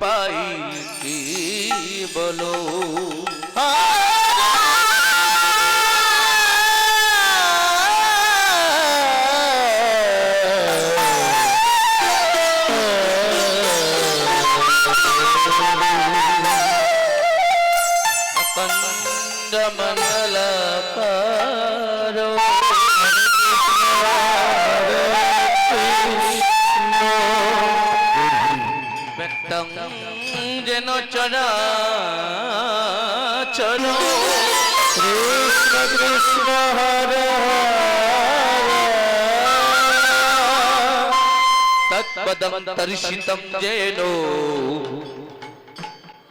পাই কি বলো। আ যেন চরা চর কৃষ্ণ কৃষ্ণ হরে তৎপদম তর্ষিতম যেন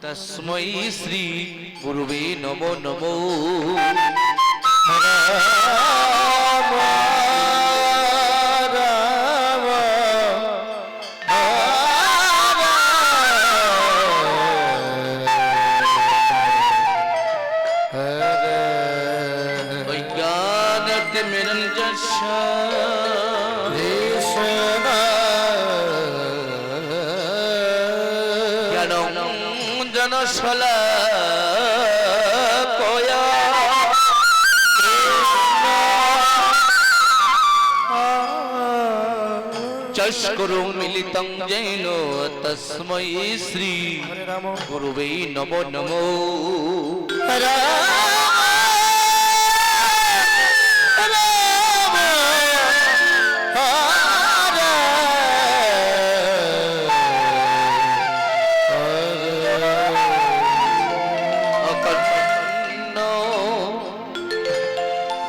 তস্मै শ্রী গুরুবে নমো নমো রাম রাম বৈজ্ঞানিক নিরঞ্জস্য কৃষ্ণ জ্ঞানং জনশলা কয়া চস্করু মিলিতং জৈন তস্मै শ্রী। রাম। গুরুবে নমো নমো। অকর্ণ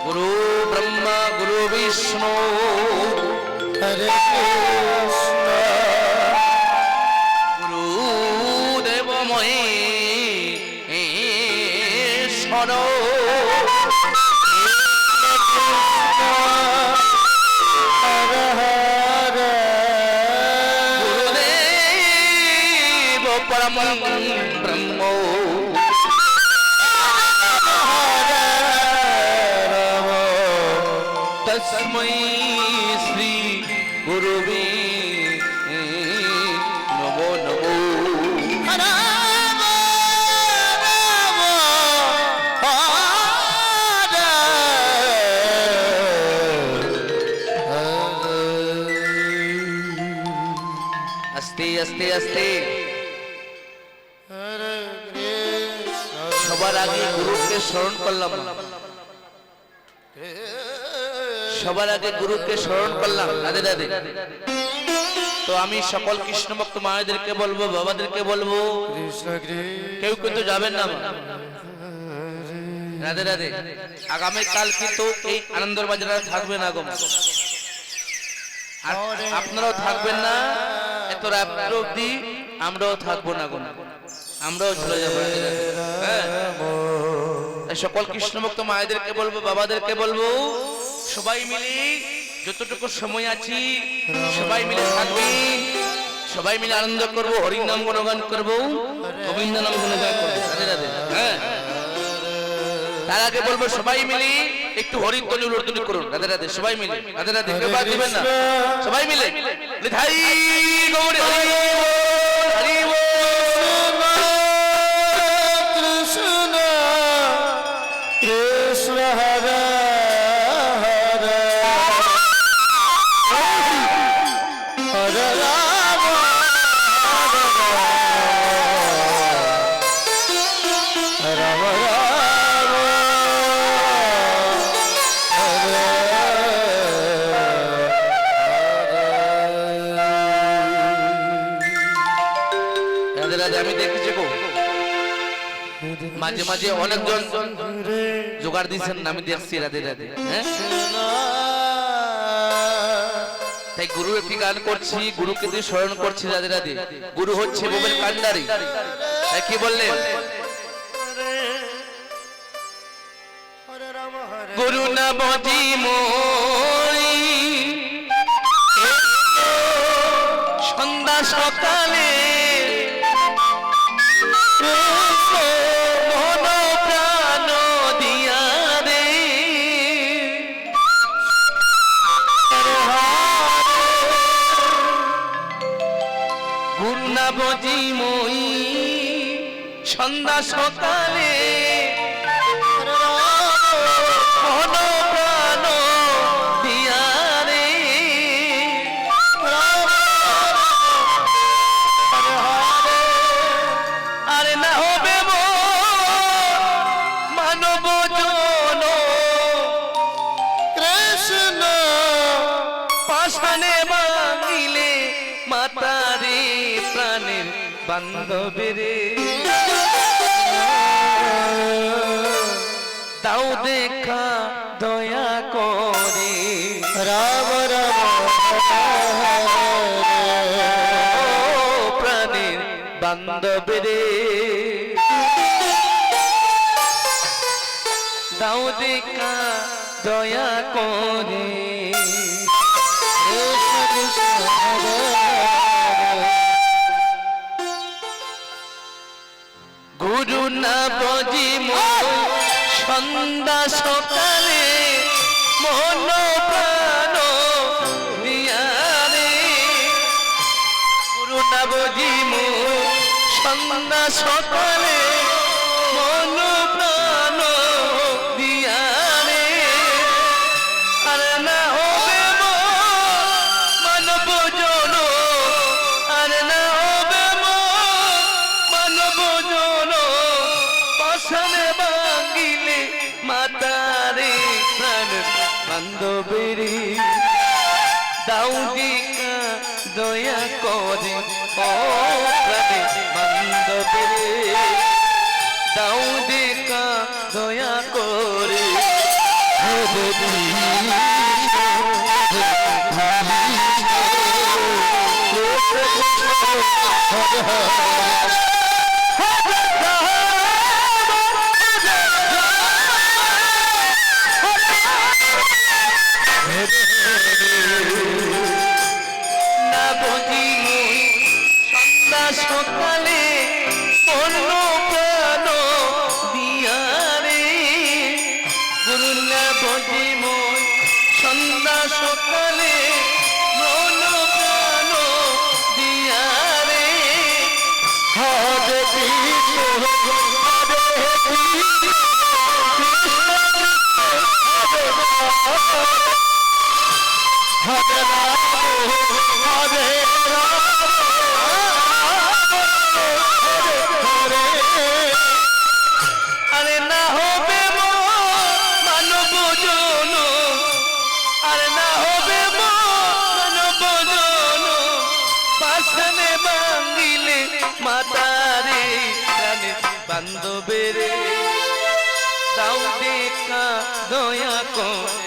গুরু ব্রহ্মা গুরু বিষ্ণু হরে কৃষ্ণ গুরুদেব মহেশ্বর হরে হরে গুরুদেব তস্मै শ্রী গুরুবে নমো নমো। আস্তে আস্তে সবার আগে গুরুকে স্মরণ করলাম। সবার আগে গুরুকে স্মরণ করলাম। রাধে রাধে। তো আমি সকল কৃষ্ণ ভক্ত মায়েদেরকে বলব বাবাদেরকে বলব কেউ কিন্তু যাবেন না রাধে রাধে। আগামী কাল কিন্তু এই আনন্দর বাজারে থাকবে না গো আপনারাও থাকবেন না এত রাত্র অব্দি আমরাও থাকব না গো আমরাও চলে যাব। হ্যাঁ। সকল কৃষ্ণ ভক্ত মায়েদেরকে বলব বাবাদেরকে বলব সবাই মিলে যতটুকু সময় আছি, সবাই মিলে থাকবি সবাই মিলে আনন্দ করব, হরির নাম গুণগান করব, গোবিন্দ নাম গুণগান করব। হ্যাঁ। তার আগে বলব, সবাই মিলে একটু হরির তলি উলর্দনি করুন। রাধে রাধে, সবাই মিলে। রাধে রাধে, কেউ বাদ দিবেন না। সবাই মিলে। ধাই গৌরী। মাঝে মাঝে অনেকজন জোগাড় দিচ্ছেন আমি দেখছি রাধে রাধে। হ্যাঁ? তাই গুরু একটি গান করছি, গুরুকে দিয়ে স্মরণ করছি রাধে রাধে। গুরু হচ্ছে মোবাইল কান্ডারি। তাই কি বললেন গুরু না বজি সন্ধ্যা সকালে মই সন্ধ্যা সকালে বান্ধবেরে। তাও দেখা দয়া করে। রাম রাম। প্রাণের বান্ধবেরে। দাও দেখা দয়া করে। মই সন্ধ্যা সকালে মন প্রাণ দিয়ারে গুরু সন্ধ্যা সকালে দয়া করে ও প্রাণে বান্ধবেরে দাও দিকা দয়া করে না বান্ধবেরে দাও দেখা দয়া কো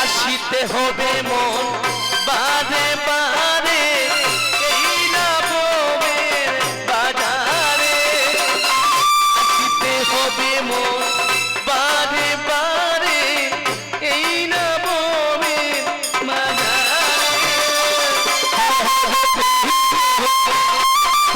আসিতে হবে মন বারে বারে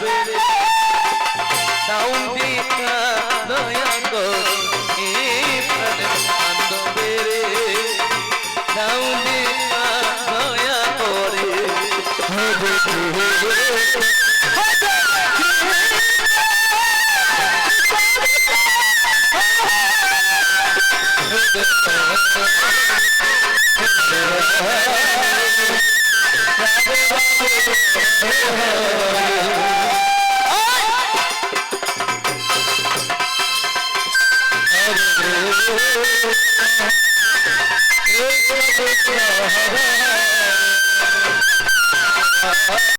বান্ধবের সাউন্দিকা দয়া কর